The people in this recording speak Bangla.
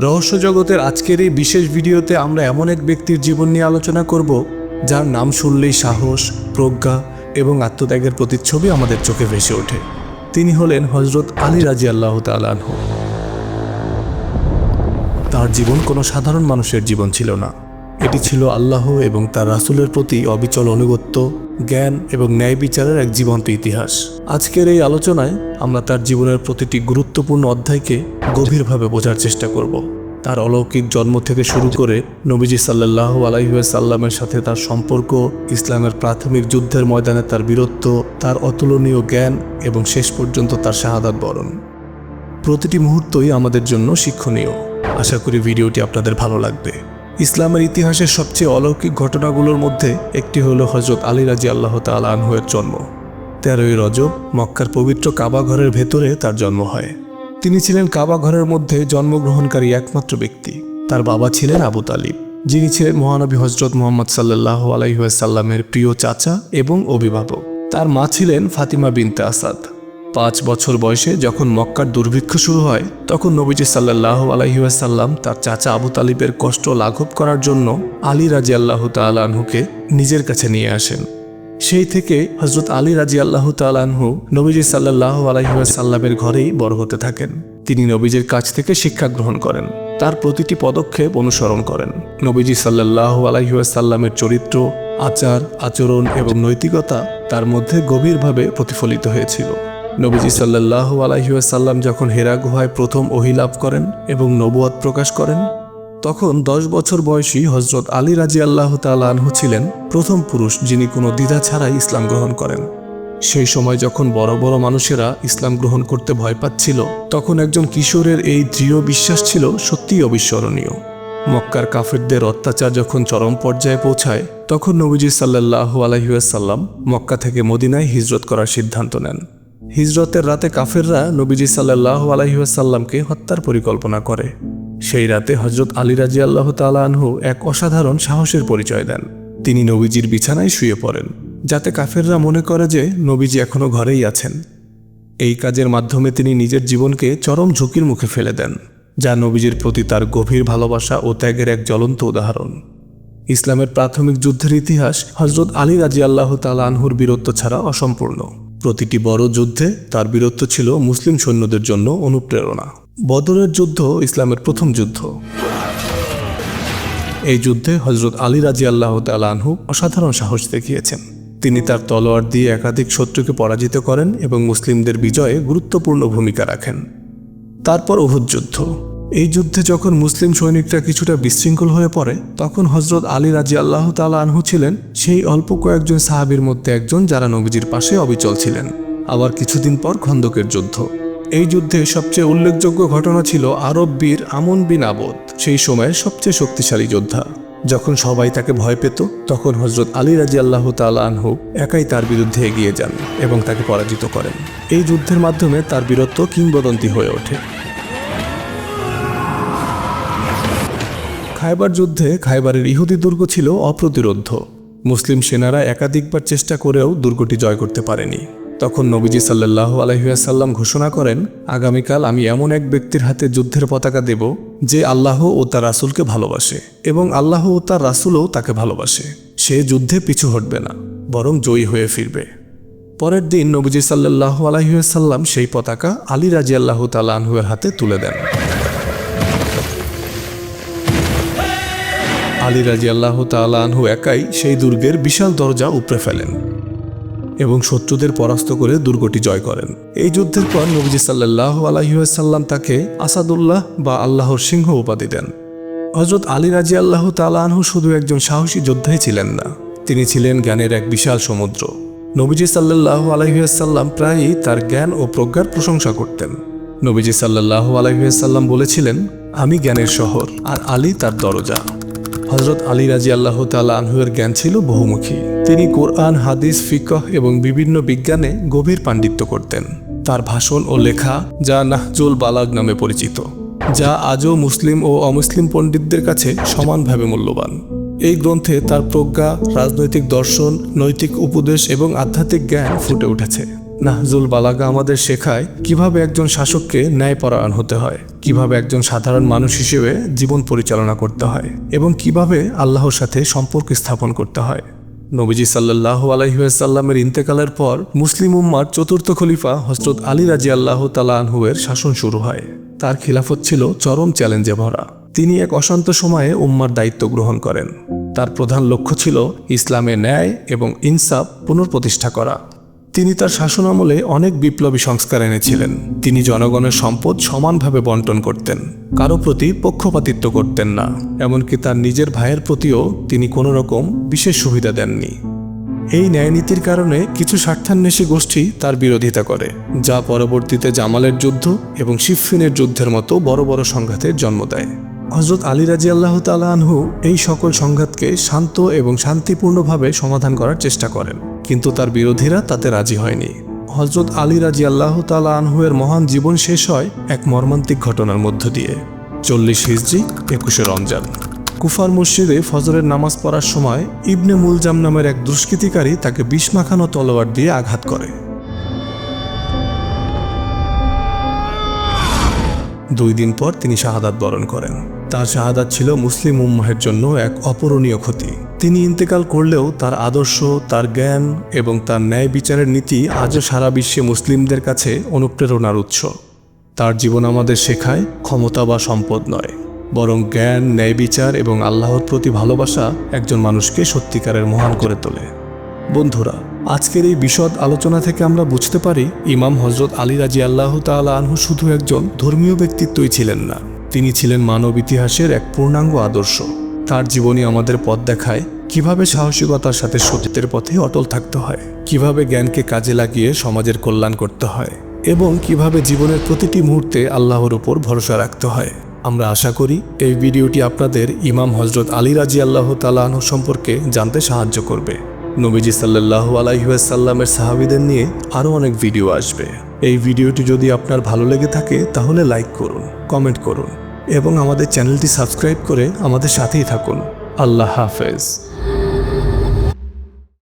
রহস্য জগতের আজকের এই বিশেষ ভিডিওতে আমরা এমন এক ব্যক্তির জীবন নিয়ে আলোচনা করব, যার নাম শুনলেই সাহস, প্রজ্ঞা এবং আত্মত্যাগের প্রতিচ্ছবি আমাদের চোখে ভেসে ওঠে। তিনি হলেন হজরত আলী রাজি আল্লাহ তালাহ তার জীবন কোনো সাধারণ মানুষের জীবন ছিল না। এটি ছিল আল্লাহ এবং তার রাসুলের প্রতি অবিচল অনুগত্য জ্ঞান এবং ন্যায় বিচারের এক জীবন্ত ইতিহাস। আজকের এই আলোচনায় আমরা তার জীবনের প্রতিটি গুরুত্বপূর্ণ অধ্যায়কে গভীরভাবে বোঝার চেষ্টা করব। তার অলৌকিক জন্ম থেকে শুরু করে নবীজি সাল্লাহ আলাইসাল্লামের সাথে তার সম্পর্ক, ইসলামের প্রাথমিক যুদ্ধের ময়দানে তার বীরত্ব, তার অতুলনীয় জ্ঞান এবং শেষ পর্যন্ত তার শাহাদাত বরণ। প্রতিটি মুহূর্তই আমাদের জন্য শিক্ষণীয়। আশা করি ভিডিওটি আপনাদের ভালো লাগবে। ইসলামের ইতিহাসের সবচেয়ে অলৌকিক ঘটনাগুলোর মধ্যে একটি হলো হজরত আলী রাজি আল্লাহ তাল আনহুয়ের জন্ম। তেরোই রজব মক্কার পবিত্র কাবা ঘরের ভেতরে তার জন্ম হয়। তিনি ছিলেন কাবা ঘরের মধ্যে জন্মগ্রহণকারী একমাত্র ব্যক্তি। তার বাবা ছিলেন আবু তালিব, যিনি ছিলেন মহানবী হজরত মোহাম্মদ সাল্লাহ আলাইসাল্লামের প্রিয় চাচা এবং অভিভাবক। তার মা ছিলেন ফাতিমা বিনতে আসাদ। পাঁচ বছর বয়সে যখন মক্কার দুর্ভিক্ষ শুরু হয়, তখন নবীজি সাল্লাহ আলহিউসাল্লাম তার চাচা আবু তালিবের কষ্ট লাঘব করার জন্য আলী রাজি আল্লাহ তালাহুকে নিজের কাছে নিয়ে আসেন। সেই থেকে হজরত আলী রাজি আল্লাহ তালাহু নবীজি সাল্লাহ আলহিউসাল্লামের ঘরেই বড় হতে থাকেন। তিনি নবীজির কাছ থেকে শিক্ষা গ্রহণ করেন, তার প্রতিটি পদক্ষেপ অনুসরণ করেন। নবীজি সাল্লাহ আলহিউসাল্লামের চরিত্র, আচার, আচরণ এবং নৈতিকতা তার মধ্যে গভীরভাবে প্রতিফলিত হয়েছিল। নবীজি সাল্লাহ আলাইসাল্লাম যখন হেরা গুহায় প্রথম অহিলাভ করেন এবং নবুয়াদ প্রকাশ করেন, তখন দশ বছর বয়সী হজরত আলী রাজি আল্লাহ তালাহু ছিলেন প্রথম পুরুষ যিনি কোনো দ্বিধা ছাড়াই ইসলাম গ্রহণ করেন। সেই সময় যখন বড় বড় মানুষেরা ইসলাম গ্রহণ করতে ভয় পাচ্ছিল, তখন একজন কিশোরের এই দৃঢ় বিশ্বাস ছিল সত্যিই অবিস্মরণীয়। মক্কার কাফেরদের অত্যাচার যখন চরম পর্যায়ে পৌঁছায়, তখন নবীজি সাল্লাহ আলহিউসাল্লাম মক্কা থেকে মদিনায় হিজরত করার সিদ্ধান্ত নেন। হিজরতের রাতে কাফেররা নবীজি সাল্লাহ আলহিহাসাল্লামকে হত্যার পরিকল্পনা করে। সেই রাতে হজরত আলী রাজি আল্লাহ তালাহু এক অসাধারণ সাহসের পরিচয় দেন। তিনি নবীজির বিছানায় শুয়ে পড়েন, যাতে কাফেররা মনে করে যে নবীজি এখনও ঘরেই আছেন। এই কাজের মাধ্যমে তিনি নিজের জীবনকে চরম ঝুঁকির মুখে ফেলে দেন, যা নবীজির প্রতি তার গভীর ভালোবাসা ও ত্যাগের এক জ্বলন্ত উদাহরণ। ইসলামের প্রাথমিক যুদ্ধের ইতিহাস হজরত আলী রাজি আল্লাহ তালাহুর বীরত্ব ছাড়া অসম্পূর্ণ। প্রতিটি বড় যুদ্ধে তার বীরত্ব ছিল মুসলিম সৈন্যদের জন্য অনুপ্রেরণা। বদরের যুদ্ধ ইসলামের প্রথম যুদ্ধ। এই যুদ্ধে হজরত আলী রাজি আল্লাহ তালাহু অসাধারণ সাহস দেখিয়েছেন। তিনি তার তলোয়ার দিয়ে একাধিক শত্রুকে পরাজিত করেন এবং মুসলিমদের বিজয়ে গুরুত্বপূর্ণ ভূমিকা রাখেন। তারপর উহুদ যুদ্ধ। এই যুদ্ধে যখন মুসলিম সৈনিকরা কিছুটা বিশৃঙ্খল হয়ে পড়ে, তখন হজরত আলী রাজি আল্লাহ তালা আনহু ছিলেন সেই অল্প কয়েকজন সাহাবির মধ্যে একজন যারা নবীজির পাশে অবিচল ছিলেন। আবার কিছুদিন পর খন্দকের যুদ্ধ। এই যুদ্ধে সবচেয়ে উল্লেখযোগ্য ঘটনা ছিল আরব বীর আমন বিন আবদ, সেই সময়ের সবচেয়ে শক্তিশালী যোদ্ধা। যখন সবাই তাকে ভয় পেত, তখন হজরত আলী রাজি আল্লাহ আনহু একাই তার বিরুদ্ধে এগিয়ে যান এবং তাকে পরাজিত করেন। এই যুদ্ধের মাধ্যমে তার বীরত্ব কিংবদন্তি হয়ে ওঠে। খাইবার যুদ্ধে খাইবারের ইহুদি দুর্গ ছিল অপ্রতিরোধ্য। মুসলিম সেনারা একাধিকবার চেষ্টা করেও দুর্গটি জয় করতে পারেনি। তখন নবীজি সাল্লাহ আলহিহাসাল্লাম ঘোষণা করেন, আগামীকাল আমি এমন এক ব্যক্তির হাতে যুদ্ধের পতাকা দেব যে আল্লাহ ও তার রাসুলকে ভালোবাসে এবং আল্লাহ ও তার রাসুলও তাকে ভালোবাসে। সে যুদ্ধে পিছু হটবে না, বরং জয়ী হয়ে ফিরবে। পরের দিন নবীজি সাল্লাহ আলহিহাসাল্লাম সেই পতাকা আলী রাজি আল্লাহ তালাহুয়ের হাতে তুলে দেন। আলী রাজি আল্লাহ তালাহু একাই সেই দুর্গের বিশাল দরজা উপড়ে ফেলেন এবং শত্রুদের পরাস্ত করে দুর্গটি জয় করেন। এই যুদ্ধের পর নবীজি সাল্লাহ আলহিউসাল্লাম তাকে আসাদুল্লাহ বা আল্লাহর সিংহ উপাধি দেন। হজরত আলী রাজি আল্লাহ তালাহু শুধু একজন সাহসী যোদ্ধাই ছিলেন না, তিনি ছিলেন জ্ঞানের এক বিশাল সমুদ্র। নবীজি সাল্লাহ আলহিউসাল্লাম প্রায়ই তার জ্ঞান ও প্রজ্ঞার প্রশংসা করতেন। নবীজি সাল্লাহ আলহিউসাল্লাম বলেছিলেন, আমি জ্ঞানের শহর আর আলী তার দরজা। হজরত আলী রাজি আল্লাহ তালা আনহুয়ের জ্ঞান ছিল বহুমুখী। তিনি কোরআন, হাদিস, ফিকহ এবং বিভিন্ন বিজ্ঞানে গভীর পাণ্ডিত্য করতেন। তার ভাষণ ও লেখা যা নাহজুল বালাগ নামে পরিচিত, যা আজও মুসলিম ও অমুসলিম পণ্ডিতদের কাছে সমানভাবে মূল্যবান। এই গ্রন্থে তার প্রজ্ঞা, রাজনৈতিক দর্শন, নৈতিক উপদেশ এবং আধ্যাত্মিক জ্ঞান ফুটে উঠেছে। নাহজুল বালাগা আমাদের শেখায় কীভাবে একজন শাসককে ন্যায়পরায়ণ হতে হয়, কীভাবে একজন সাধারণ মানুষ হিসেবে জীবন পরিচালনা করতে হয় এবং কীভাবে আল্লাহর সাথে সম্পর্ক স্থাপন করতে হয়। নবীজি সাল্লাহ আলহিহাসাল্লামের ইন্তেকালের পর মুসলিম উম্মার চতুর্থ খলিফা হজরত আলী রাজি আল্লাহ তালাহুয়ের শাসন শুরু হয়। তার খিলাফত ছিল চরম চ্যালেঞ্জে ভরা। তিনি এক অশান্ত সময়ে উম্মার দায়িত্ব গ্রহণ করেন। তার প্রধান লক্ষ্য ছিল ইসলামে ন্যায় এবং ইনসাফ পুনঃপ্রতিষ্ঠা করা। তিনি তার শাসনামলে অনেক বিপ্লবী সংস্কার এনেছিলেন। তিনি জনগণের সম্পদ সমানভাবে বন্টন করতেন, কারও প্রতি পক্ষপাতিত্ব করতেন না, এমনকি তার নিজের ভাইয়ের প্রতিও তিনি কোনো রকম বিশেষ সুবিধা দেননি। এই ন্যায়নীতির কারণে কিছু স্বার্থান্বেষী গোষ্ঠী তার বিরোধিতা করে, যা পরবর্তীতে জামালের যুদ্ধ এবং শিফিনের যুদ্ধের মতো বড় বড় সংঘাতের জন্ম দেয়। হজরত আলী রাজি আল্লাহ আনহু এই সকল সংঘাতকে শান্ত এবং শান্তিপূর্ণভাবে সমাধান করার চেষ্টা করেন। কিন্তু তার বিরোধীরা তাতে রাজি হয়নি। হজরত আলী রাজি আল্লাহ তালা আনহুয়ের মহান জীবন শেষ হয় এক মর্মান্তিক ঘটনার মধ্য দিয়ে। চল্লিশ হিজড়ি একুশে রমজান। কুফার মসজিদে ফজরের নামাজ পড়ার সময় ইবনে মুলজাম নামের এক দুষ্কৃতিকারী তাকে বিষ মাখানো তলোয়ার দিয়ে আঘাত করে। দুই দিন পর তিনি শাহাদাত বরণ করেন। তার শাহাদাত ছিল মুসলিম উম্মাহের জন্য এক অপূরণীয় ক্ষতি। তিনি ইন্তেকাল করলেও তার আদর্শ, তার জ্ঞান এবং তার ন্যায় বিচারের নীতি আজও সারা বিশ্বে মুসলিমদের কাছে অনুপ্রেরণার উৎস। তার জীবন আমাদের শেখায় ক্ষমতা বা সম্পদ নয়, বরং জ্ঞান, ন্যায় বিচার এবং আল্লাহর প্রতি ভালোবাসা একজন মানুষকে সত্যিকারের মহান করে তোলে। বন্ধুরা, আজকের এই বিশদ আলোচনা থেকে আমরা বুঝতে পারি ইমাম হজরত আলী রাজি আল্লাহ তাআলা আনহু শুধু একজন ধর্মীয় ব্যক্তিত্বই ছিলেন না, তিনি ছিলেন মানব ইতিহাসের এক পূর্ণাঙ্গ আদর্শ। তার জীবনী আমাদের পথ দেখায় কীভাবে সাহসিকতার সাথে সত্যের পথে অটল থাকতে হয়, কীভাবে জ্ঞানকে কাজে লাগিয়ে সমাজের কল্যাণ করতে হয় এবং কীভাবে জীবনের প্রতিটি মুহূর্তে আল্লাহর উপর ভরসা রাখতে হয়। আমরা আশা করি এই ভিডিওটি আপনাদের ইমাম হজরত আলী রাজি আল্লাহ তালাহ সম্পর্কে জানতে সাহায্য করবে। নবীজি সাল্লাহ আলাইসাল্লামের সাহাবিদের নিয়ে আরও অনেক ভিডিও আসবে। এই ভিডিওটি যদি আপনার ভালো লেগে থাকে, তাহলে লাইক করুন, কমেন্ট করুন এবং আমাদের চ্যানেলটি সাবস্ক্রাইব করে আমাদের সাথেই থাকুন। আল্লাহ হাফেজ।